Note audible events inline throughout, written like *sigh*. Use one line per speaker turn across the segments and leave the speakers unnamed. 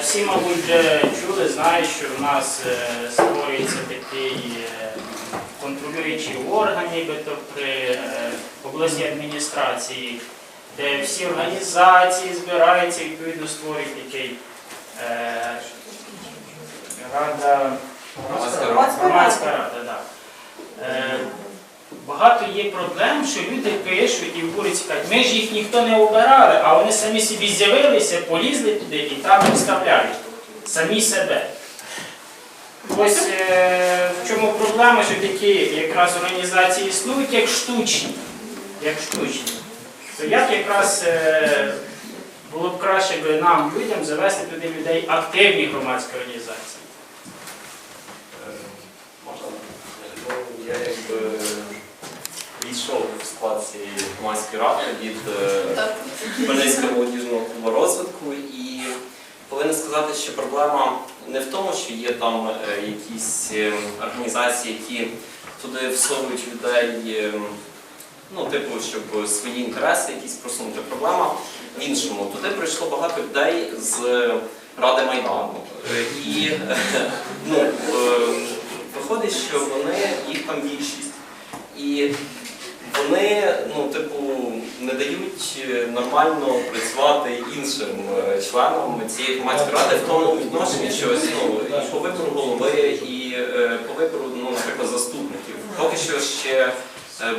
Всі, мабуть, вже чули, знають, що в нас е, створюється такий е, контролюючий орган, нібито при е, обласній адміністрації, де всі організації збираються, відповідно створюють такий рада.
Громадська
рада.
Е, Багато є проблем, що люди пишуть і вулиці кажуть, ми ж їх ніхто не обирали, а вони самі собі з'явилися, полізли туди і там виставляють самі себе. Ось е, в чому проблема, що такі якраз організації існують як штучні. Як штучні. То як якраз е, було б краще би нам, людям, завести туди людей активні громадські організації.
Можна? Ну, я якби війшов в склад цієї громадської ради від е, Хмельницького молодіжного клубу розвитку і повинен сказати, що проблема не в тому, що є там е, якісь е, організації, які туди всовують людей, ну, типу, щоб свої інтереси якісь просунути. Проблема в іншому. Туди прийшло багато людей з Ради Майдану. І ну, виходить, що вони, їх там більшість. І вони, ну, типу, не дають е, нормально працювати іншим е, членам цієї громадської ради в тому відношенні, що ось, ну, і по вибору голови, і е, по вибору, ну, наприклад, заступників. Поки що ще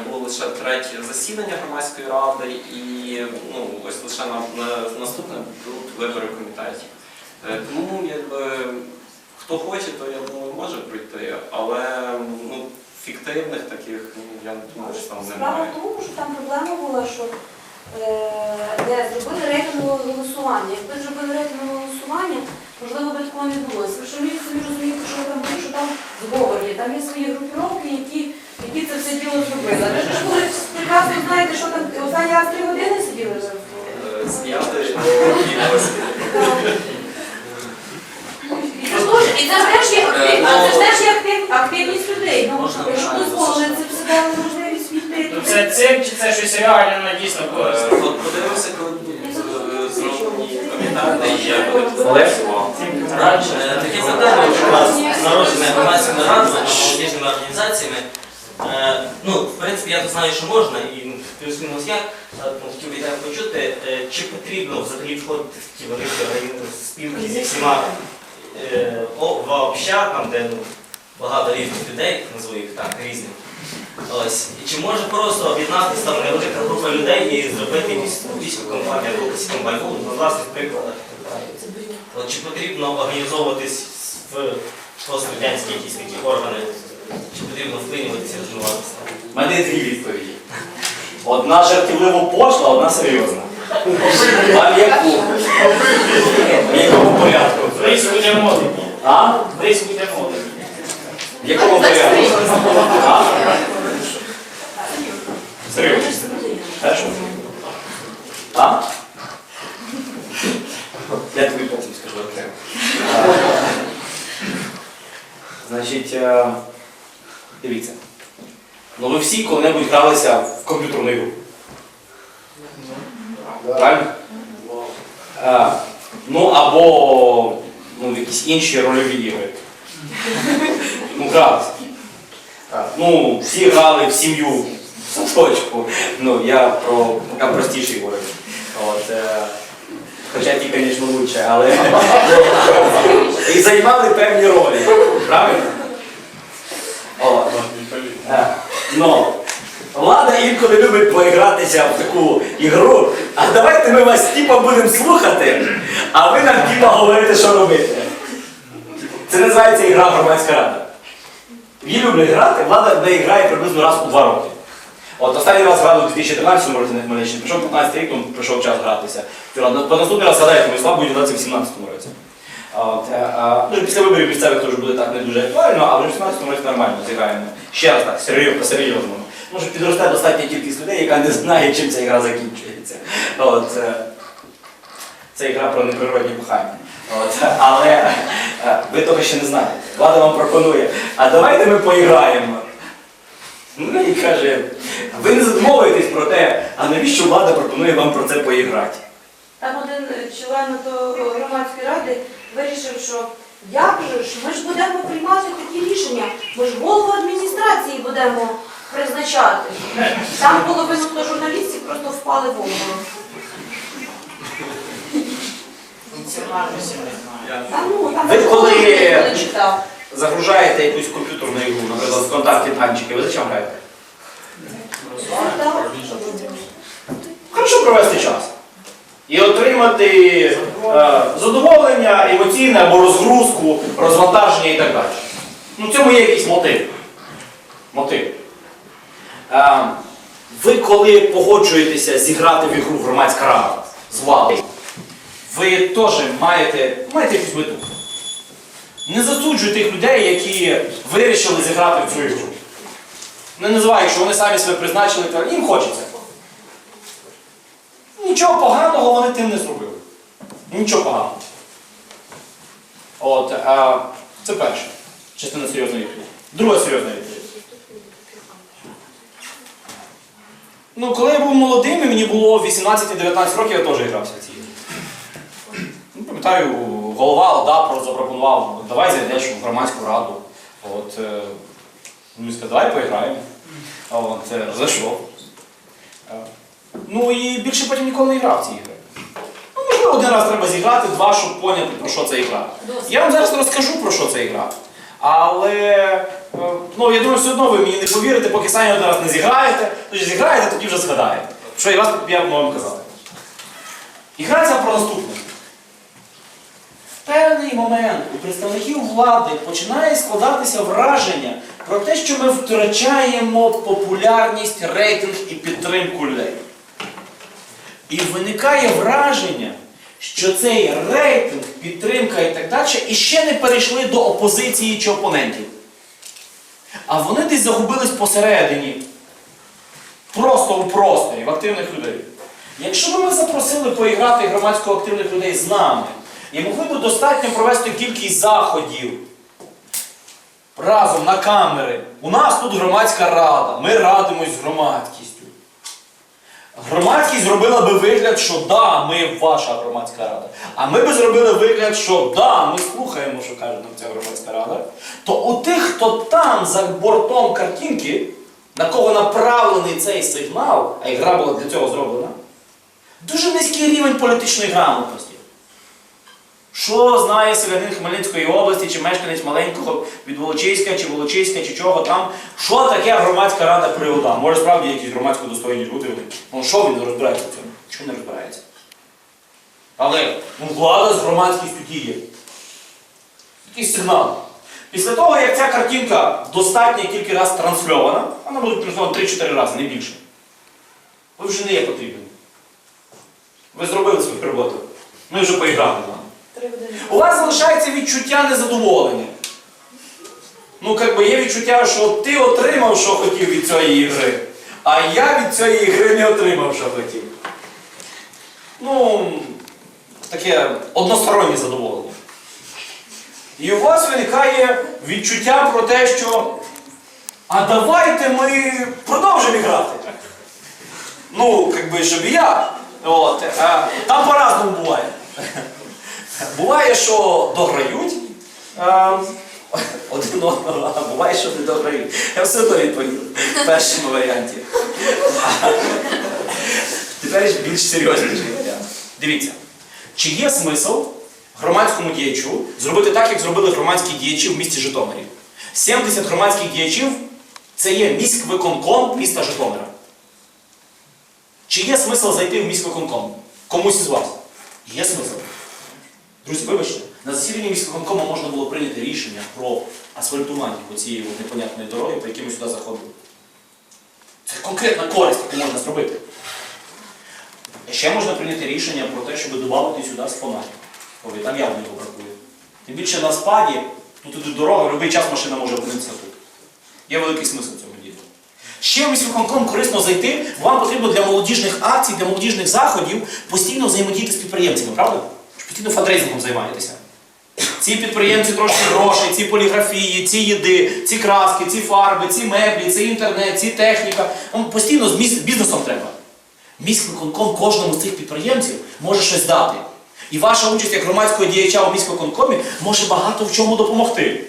було лише третє засідання громадської ради, і ну, ось лише на, на наступне будуть вибори комітетів. Тому якби хто хоче, то я думаю, може пройти, але ну, фіктивних таких, ну, я не думаю, що там немає.
Справа в тому, що там проблема була, що е, де зробили рейтингове голосування. Якби зробили рейтингове голосування, можливо, би такого не було. Ви самі розумієте, що там буде, що там зговор є, там є свої групіровки, які, які це все діло зробили. Ви ж коли прекрасно знаєте, що там це
цирк чи це щось реальне на дійсно
Е, коли будуть е, комітети, і я буду працювати.
Е, Таке питання у нас народжене громадськими радами, молодіжними організаціями. Е, Ну, в принципі, я то знаю, що можна, і ну, плюс-мінус як. Ну, Хотів би почути, чи потрібно взагалі входити в такі великі спілки зі всіма в общак, там, де ну, багато різних людей, назву їх так, різних. Ось. Чи може просто об'єднатися там невелика група людей і зробити якусь війську компанію або якусь компанію, ну, на власних прикладах. От чи потрібно організовуватись в пострадянські якісь такі органи, чи потрібно вклинюватися і розвиватися?
У мене є дві відповіді. Одна жартівливо пошла, одна серйозна. Вам яку? В якому порядку?
Близько буде молоді.
А?
Близько буде молоді.
В якому порядку? А? Серйозно. Хорошо. А? Я тобі потім скажу окремо. Значить, е, дивіться. Ну ви всі коли-небудь гралися в комп'ютерну ігру. Правильно? Ну або ну, в якісь інші рольові ігри. Ну, гралися. Ну, всі грали в сім'ю в. Ну, я про поки простіші говорю. От, е, хоча ті, звісно, лучше, але *laughs* і займали певні ролі. Правильно? От. Е, Ну, влада інколи любить поігратися в таку ігру, а давайте ми вас типа будемо слухати, а ви нам типа говорите, що робити. Це називається ігра громадська рада. Її люблять грати, влада в неї грає приблизно раз у два роки. От останній раз грали у 2014 році на Хмельниччині, прийшов 15 рік, тому прийшов час гратися. По наступний раз згадайте, Владислав буде гратися в 17 році. От, е, а, ну, після виборів місцевих теж буде так не дуже актуально, а вже в 17 році нормально зіграємо. Ще раз так, серйозно, по-серйозному. Може підросте достатня кількість людей, яка не знає, чим ця гра закінчується. От, е, це ігра про неприродні кохання. Але е, ви того ще не знаєте. Влада вам пропонує, а давайте ми поіграємо. Ну і каже, ви не задумовуєтесь про те, а навіщо влада пропонує вам про це поіграти?
Там один член громадської ради вирішив, що як же ж, ми ж будемо приймати такі рішення, ми ж голову адміністрації будемо призначати. Там половину хто журналістів просто впали в обморок. Та ну, там
Ви коли-
ніхто не читав.
Загружаєте якусь комп'ютерну ігру, наприклад, з контакті танчики, ви зачем граєте? Хорошо провести час. І отримати е, задоволення, емоційне або розгрузку, розвантаження і так далі. Ну, в цьому є якийсь мотив. Мотив. Е, ви коли погоджуєтеся зіграти в ігру громадська рада з владою, ви теж маєте, маєте якусь мету. Не засуджуйте тих людей, які вирішили зіграти в цю ігру. Не називаю, що вони самі себе призначили, то їм хочеться. Нічого поганого вони тим не зробили. Нічого поганого. От, а, це перше. Частина серйозної відповіді. Друга серйозна відповідь. Ну, коли я був молодим, і мені було 18-19 років, я теж грався в ці ігри. Пам'ятаю, голова ОДА запропонував, давай зайдеш в громадську раду. От, е, ну, і сказав, давай поіграємо. От, зайшов. Е, Ну і більше потім ніколи не грав в ці ігри. Ну, можливо, один раз треба зіграти, два, щоб поняти, про що це ігра. Я вам зараз розкажу, про що це ігра. Але е, ну, я думаю, все одно ви мені не повірите, поки самі один раз не зіграєте, тоді зіграєте, тоді вже згадаєте. Що і вас я вам казати. Ігра ця про наступне. Певний момент у представників влади починає складатися враження про те, що ми втрачаємо популярність, рейтинг і підтримку людей. І виникає враження, що цей рейтинг, підтримка і так далі іще не перейшли до опозиції чи опонентів. А вони десь загубились посередині. Просто у просторі, в активних людей. Якщо б ми запросили поіграти громадсько активних людей з нами і могли б достатньо провести кількість заходів разом на камери, у нас тут громадська рада, ми радимось з громадськістю. Громадськість зробила би вигляд, що да, ми ваша громадська рада. А ми би зробили вигляд, що да, ми слухаємо, що каже нам ця громадська рада. То у тих, хто там за бортом картинки, на кого направлений цей сигнал, а ігра була для цього зроблена, дуже низький рівень політичної грамотності. Що знає селянин Хмельницької області, чи мешканець маленького від Волочиська, чи Волочиська, чи чого там, що таке громадська рада при ОДА? Може справді якісь громадсько достойні люди. Ну що він розбирається в цьому? Чого не розбирається? Але ну, влада з громадськістю діє. Такий сигнал. Після того, як ця картинка достатньо кілька разів трансльована, вона буде трансльована 3-4 рази, не більше. Ви вже не є потрібні. Ви зробили свою роботу. Ми вже поіграли У вас залишається відчуття незадоволення. Ну, як би є відчуття, що ти отримав, що хотів від цієї ігри, а я від цієї ігри не отримав, що хотів. Ну, таке одностороннє задоволення. І у вас виникає відчуття про те, що а давайте ми продовжимо грати. Ну, як би, щоб і я. От, а, там по-разному буває. Буває, що дограють один одного, а буває, що не дограють. Я все одно відповів в першому варіанті. Тепер більш серйозніший варіант. Дивіться, чи є смисл громадському діячу зробити так, як зробили громадські діячі в місті Житомирі? 70 громадських діячів це є міськвиконком міста Житомира. Чи є смисл зайти в міськвиконком? Комусь із вас? Є смисл. Друзі, вибачте, на засіданні міськвиконкому можна було прийняти рішення про асфальтування цієї непонятної дороги, по якій ми сюди заходили. Це конкретна користь, яку можна зробити. Ще можна прийняти рішення про те, щоб додати сюди спонарів. Ой, там явно його бракує. Тим більше на спаді, тут туди дорога, в будь-який час машина може опинитися тут. Є великий смисл в цьому ділі. Ще міськвиконком корисно зайти, бо вам потрібно для молодіжних акцій, для молодіжних заходів постійно взаємодіяти з підприємцями, правда? Постійно фандрейзингом займаєтеся. Ці підприємці трошки грошей, ці поліграфії, ці їди, ці краски, ці фарби, ці меблі, ці інтернет, ці техніка. Вам постійно з бізнесом треба. Міськвиконком кожному з цих підприємців може щось дати. І ваша участь як громадського діяча у міськвиконкомі може багато в чому допомогти.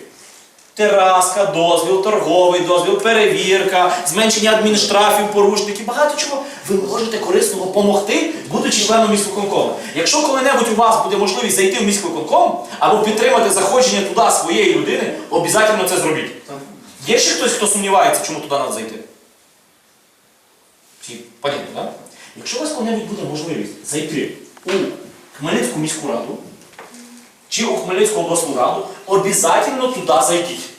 Тераска, дозвіл, торговий дозвіл, перевірка, зменшення адмінштрафів, порушників, багато чого ви можете корисно допомогти, будучи членом міськвиконкому. Якщо коли-небудь у вас буде можливість зайти в міськвиконком або підтримати заходження туди своєї людини, обов'язково це зробіть. Є ще хтось, хто сумнівається, чому туди треба зайти? Всі понятно, так? Якщо у вас коли-небудь буде можливість зайти у Хмельницьку міську раду чи у Хмельницьку обласну раду, обов'язково туди зайдіть.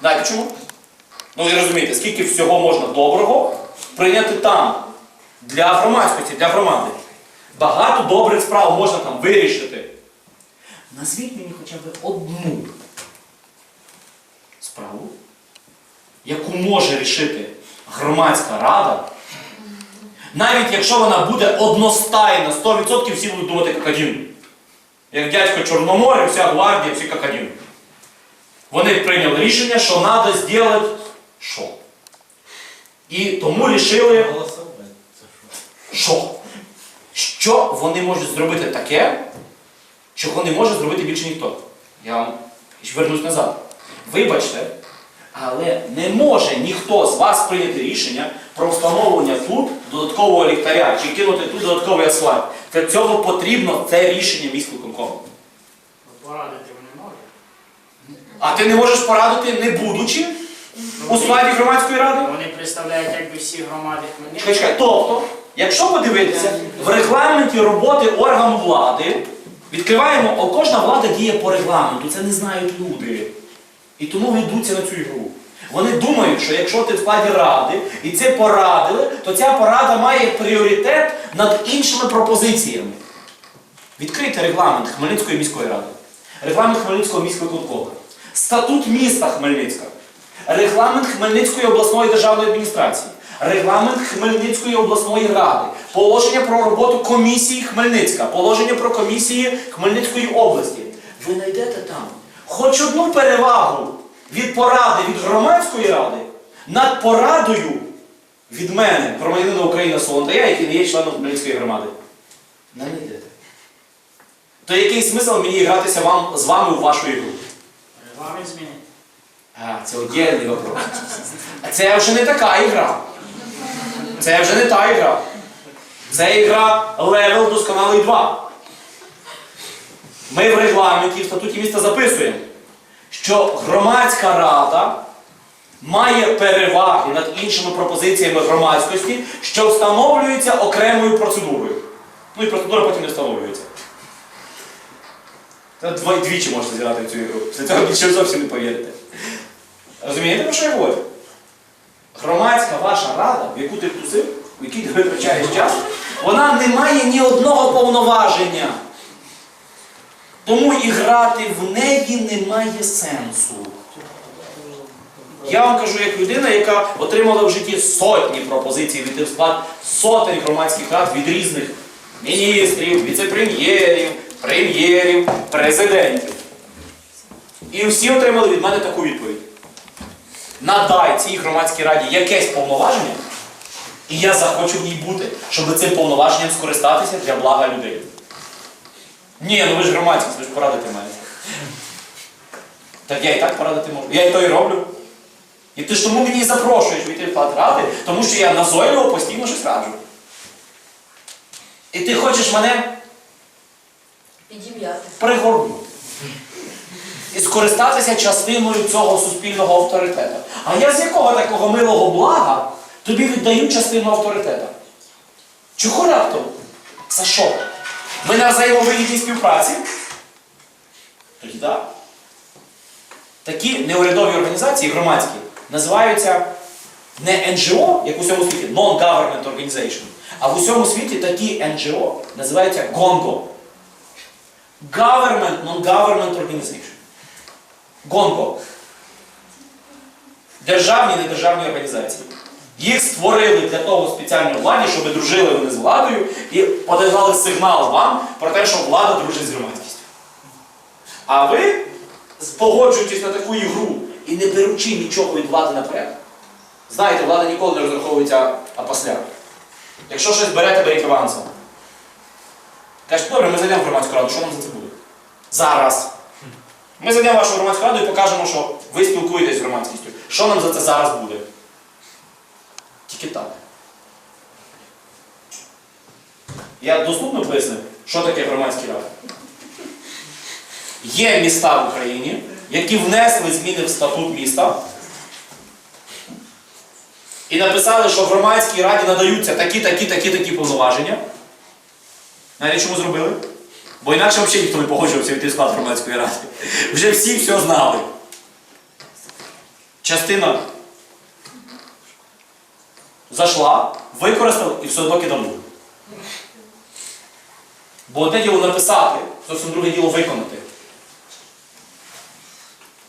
Знаєте чому? Ну ви розумієте, скільки всього можна доброго прийняти там для громадськості, для громади. Багато добрих справ можна там вирішити. Назвіть мені хоча б одну справу, яку може рішити громадська рада, навіть якщо вона буде одностайна, 100% всі будуть думати як один. Як дядько Чорноморе, вся гвардія, всі як один. Вони прийняли рішення, що треба зробити що? І тому рішили, що? Що вони можуть зробити таке, чого не може зробити більше ніхто. Я вам вернусь назад. Вибачте, але не може ніхто з вас прийняти рішення про встановлення тут додаткового ліхтаря чи кинути тут додатковий асфальт. Для цього потрібно це рішення міськвиконкому.
Порадити вони можуть.
А ти не можеш порадити, не будучи у складі громадської ради?
Вони представляють якби всі громади
Чекай, чекай. Тобто, якщо подивитися, в регламенті роботи органу влади відкриваємо, о, кожна влада діє по регламенту, це не знають люди. І тому ведуться на цю ігру. Вони думають, що якщо ти в складі ради і це порадили, то ця порада має пріоритет над іншими пропозиціями. Відкрийте регламент Хмельницької міської ради, регламент Хмельницького міського виконкому, статут міста Хмельницька, регламент Хмельницької обласної державної адміністрації, регламент Хмельницької обласної ради, положення про роботу комісії Хмельницька, положення про комісії Хмельницької області. Ви знайдете там хоч одну перевагу від поради від громадської ради над порадою від мене, громадянина України Солонтая, який не є членом Хмельницької громади. Не знайдете. То який смисл мені гратися вам, з вами у вашу ігру?
Регламент змінити.
А, це отдельний вопрос. А це вже не така ігра. Це вже не та ігра. Це ігра левел досконалий 2. Ми в регламенті в статуті міста записуємо, що громадська рада має переваги над іншими пропозиціями громадськості, що встановлюються окремою процедурою. Ну і процедура потім не встановлюється. Це двічі можете зіграти в цю ігру. Після цього більше зовсім не повірите. Розумієте, про що я говорю? Громадська ваша рада, в яку ти втусив, в якій ти витрачаєш час, вона не має ні одного повноваження. Тому і грати в неї немає сенсу. Я вам кажу як людина, яка отримала в житті сотні пропозицій від склад сотень громадських рад від різних міністрів, віце-прем'єрів, прем'єрів, президентів. І всі отримали від мене таку відповідь. Надай цій громадській раді якесь повноваження, і я захочу в ній бути, щоб цим повноваженням скористатися для блага людей. Ні, ну ви ж громадськість, ви ж порадити маєте. Так я і так порадити можу. Я і то і роблю. І ти ж тому мені і запрошуєш війти в склад ради, тому що я назойливо постійно щось раджу. І ти хочеш мене
Підім'яти.
пригорнути. І скористатися частиною цього суспільного авторитету. А я з якого такого милого блага тобі віддаю частину авторитету? Чого раптом? За що? Ми на взаємовигідній співпраці? Тоді так. Такі неурядові організації громадські називаються не НГО, як у всьому світі, Non-Government Organization, а в усьому світі такі НГО називаються ГОНГО. Government Non-Government Organization. ГОНГО. Державні і недержавні організації. Їх створили для того спеціально владі, щоб дружили вони з владою і подавали сигнал вам про те, що влада дружить з громадськістю. А ви, погоджуючись на таку ігру і не беручи нічого від влади наперед, знаєте, влада ніколи не розраховується опосля. Якщо щось берете, беріть авансом. Кажете, добре, ми зайдемо в громадську раду, що нам за це буде? Зараз. Ми зайдемо вашу громадську раду і покажемо, що ви спілкуєтесь з громадськістю. Що нам за це зараз буде? Тільки так. Я доступно пояснив, що таке громадські ради. Є міста в Україні, які внесли зміни в статут міста і написали, що в громадській раді надаються такі, такі, такі, такі повноваження. Знаєте, чому зробили? Бо інакше взагалі ніхто не погоджувався йти склад громадської ради. Вже всі все знали. Частина зайшла, використала і все одно кидали. Бо одне діло написати, зовсім друге діло виконати.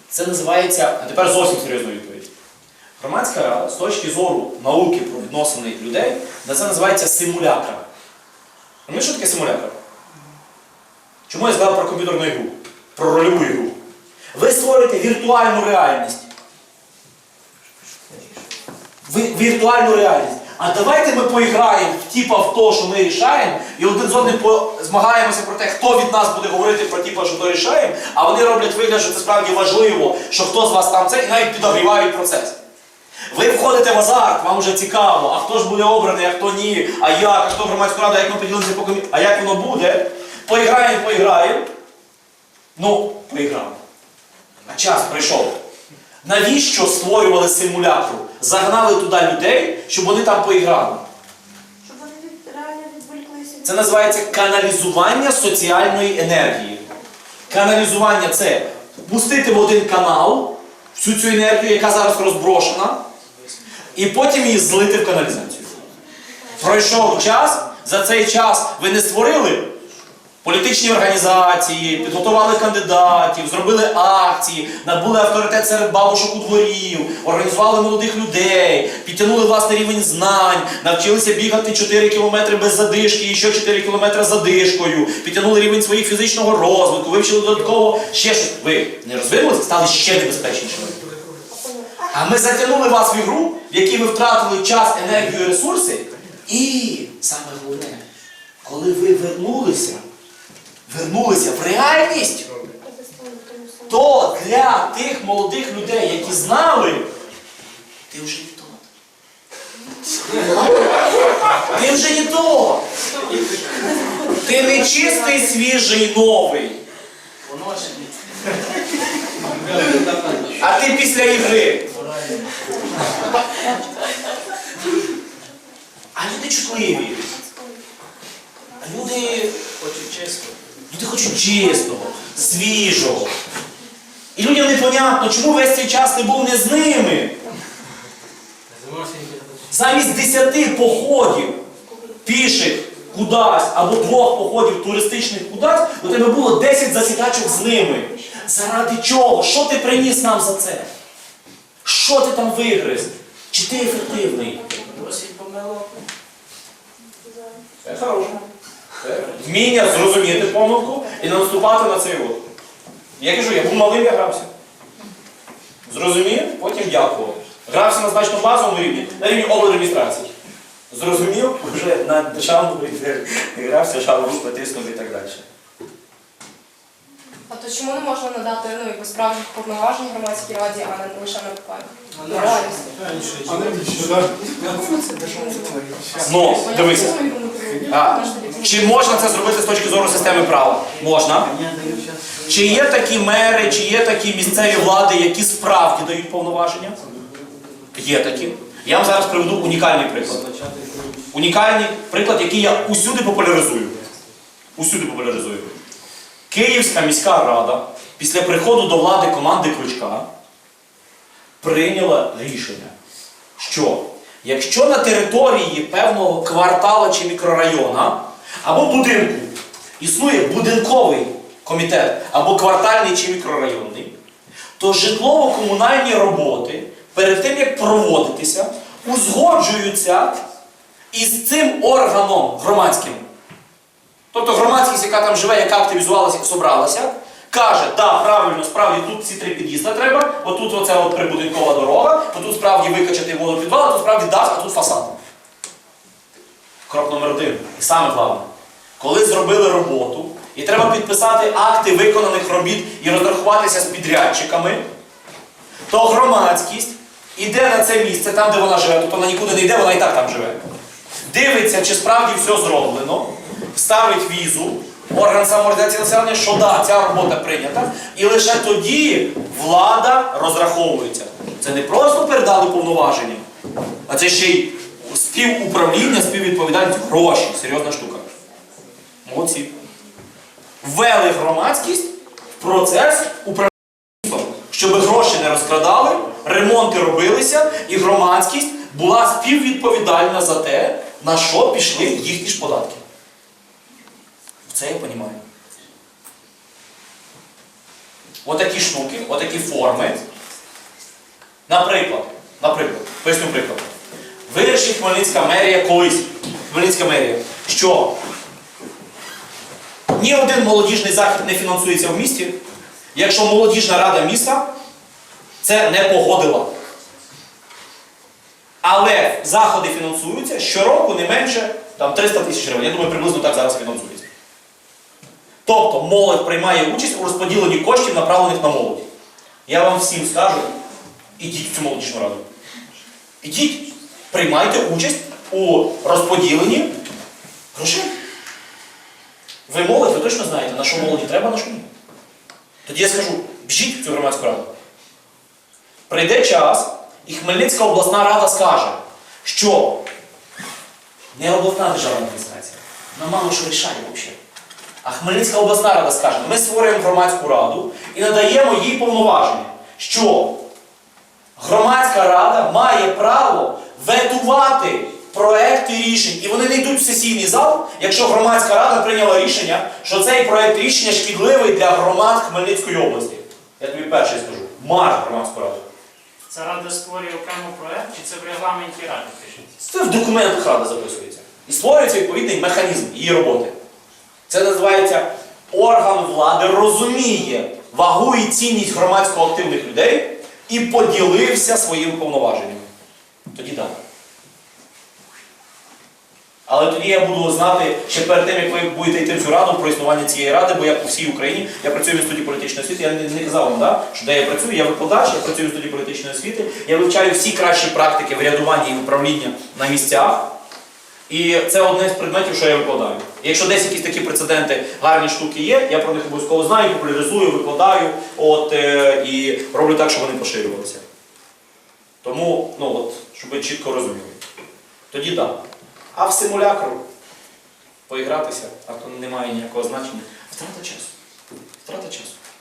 Це називається, а тепер зовсім серйозна відповідь. Громадська рада з точки зору науки про відносини людей, це називається симулякра. Розумієш, що таке симулякр? Чому я згадав про комп'ютерну ігру? Про рольову ігру. Ви створюєте віртуальну реальність. Віртуальну реальність. А давайте ми поіграємо типа в те, що ми рішаємо, і один з одним змагаємося про те, хто від нас буде говорити про типа, що то рішаємо, а вони роблять вигляд, що це справді важливо, що хто з вас там це, і навіть підогрівають процес. Ви входите в азарт, вам вже цікаво, а хто ж буде обраний, а хто ні, а як, а хто громадську раду, як ми поділимося по комі... а як воно буде. Поіграємо, поіграємо. Ну, поіграємо. А час прийшов. Навіщо створювали симулятор? Загнали туди людей, щоб вони там поіграли.
Щоб вони від, реально відволіклися.
Це називається каналізування соціальної енергії. Каналізування це пустити в один канал всю цю енергію, яка зараз розброшена, і потім її злити в каналізацію. Пройшов час, за цей час ви не створили політичні організації, підготували кандидатів, зробили акції, набули авторитет серед бабушок у дворів, організували молодих людей, підтягнули власний рівень знань, навчилися бігати 4 кілометри без задишки і ще 4 кілометри задишкою, підтягнули рівень своїх фізичного розвитку, вивчили додатково ще щось. Ви не розвинулися, стали ще небезпечнішими. А ми затягнули вас в ігру, в якій ви втратили час, енергію, ресурси. І саме головне, коли ви вернулися, вернулися в реальність, то для тих молодих людей, які знали, ти вже не тот. Ти вже не тот. Ти не чистий, свіжий, новий. А ти після ігри. А люди чутливі. Люди,
Хочу чесно.
Люди хочуть чистого, свіжого. І людям непонятно, чому весь цей час ти був не з ними. Замість десяти походів піших кудись або двох походів туристичних кудись, у тебе було 10 засідачок з ними. Заради чого? Що ти приніс нам за це? Що ти там вигриз? Чи ти ефективний?
Досить помилок.
Це хороше. Вміння зрозуміти помилку і не наступати на цей от. Я кажу, я був малим, я грався. Зрозумів, потім дякував. Грався на значно базовому рівні, на рівні облдемонстрації. Зрозумів, вже на державному рівні грався, шалу потиснув і так далі.
А то чому не можна надати ну, якби справжніх повноважень громадській раді, а не лише наркотикам? Ну, реальність.
Ну, дивися. А, чи можна це зробити з точки зору системи права? Можна. Чи є такі мери, чи є такі місцеві влади, які справді дають повноваження? Є такі. Я вам зараз приведу унікальний приклад. Унікальний приклад, який я усюди популяризую. Усюди популяризую. Київська міська рада після приходу до влади команди Кручка прийняла рішення, що якщо на території певного квартала чи мікрорайона або будинку існує будинковий комітет або квартальний чи мікрорайонний, то житлово-комунальні роботи перед тим як проводитися, узгоджуються із цим органом громадським. Тобто громадськість, яка там живе, яка активізувалася, собралася, каже, так, правильно, справді тут ці три під'їзда треба, отут оце от прибудинкова дорога, отут справді викачати водопідвал, а тут справді дах, а тут фасад. Крок номер один. І саме головне. Коли зробили роботу, і треба підписати акти виконаних робіт і розрахуватися з підрядчиками, то громадськість іде на це місце, там, де вона живе, тобто вона нікуди не йде, вона і так там живе. Дивиться, чи справді все зроблено, ставить візу, орган самоорганізації населення, що да, ця робота прийнята, і лише тоді влада розраховується. Це не просто передали повноваження, а це ще й співуправління, співвідповідальність, гроші. Серйозна штука. Молодці. Ввели громадськість в процес управління, щоб гроші не розкрадали, ремонти робилися, і громадськість була співвідповідальна за те, на що пішли їхні ж податки. Це я розумію. Отакі штуки, отакі форми. Наприклад, наприклад, поясню приклад. Вирішить Хмельницька мерія колись, Хмельницька мерія, що ні один молодіжний захід не фінансується в місті, якщо молодіжна рада міста це не погодила. Але заходи фінансуються щороку не менше там, 300 тисяч гривень. Я думаю, приблизно так зараз фінансується. Тобто молодь приймає участь у розподіленні коштів, направлених на молодь. Я вам всім скажу, ідіть в цю молодіжну раду. Ідіть, приймайте участь у розподіленні грошей. Ви молодь, ви точно знаєте, на що молоді треба, на що ні. Тоді я скажу, біжіть в цю громадську раду. Прийде час, і Хмельницька обласна рада скаже, що не обласна державна адміністрація, вона мало що рішає взагалі. А Хмельницька обласна рада скаже, ми створюємо громадську раду і надаємо їй повноваження, що громадська рада має право ветувати проекти рішень, і вони не йдуть в сесійний зал, якщо громадська рада прийняла рішення, що цей проект рішення шкідливий для громад Хмельницької області. Я тобі перший скажу. Марш громадську раду.
Це рада створює окремо проект, чи це в регламенті ради пишеться?
Це в документах рада записується. І створюється відповідний механізм її роботи. Це називається орган влади розуміє вагу і цінність громадсько активних людей і поділився своїми повноваженнями. Тоді так. Але тоді я буду знати ще перед тим, як ви будете йти в цю раду про існування цієї ради, бо я по всій Україні, я працюю в інституті політичної освіти, я не, казав вам, да, що де я працюю, я викладач, я працюю в інституті політичної освіти, я вивчаю всі кращі практики врядування і управління на місцях. І це одне з предметів, що я викладаю. І якщо десь якісь такі прецеденти, гарні штуки є, я про них обов'язково знаю, популяризую, викладаю от, е, і роблю так, щоб вони поширювалися. Тому, ну от, щоб ви чітко розуміли. Тоді так. А в симулякру поігратися, а то немає ніякого значення. Втрата часу. Втрата часу.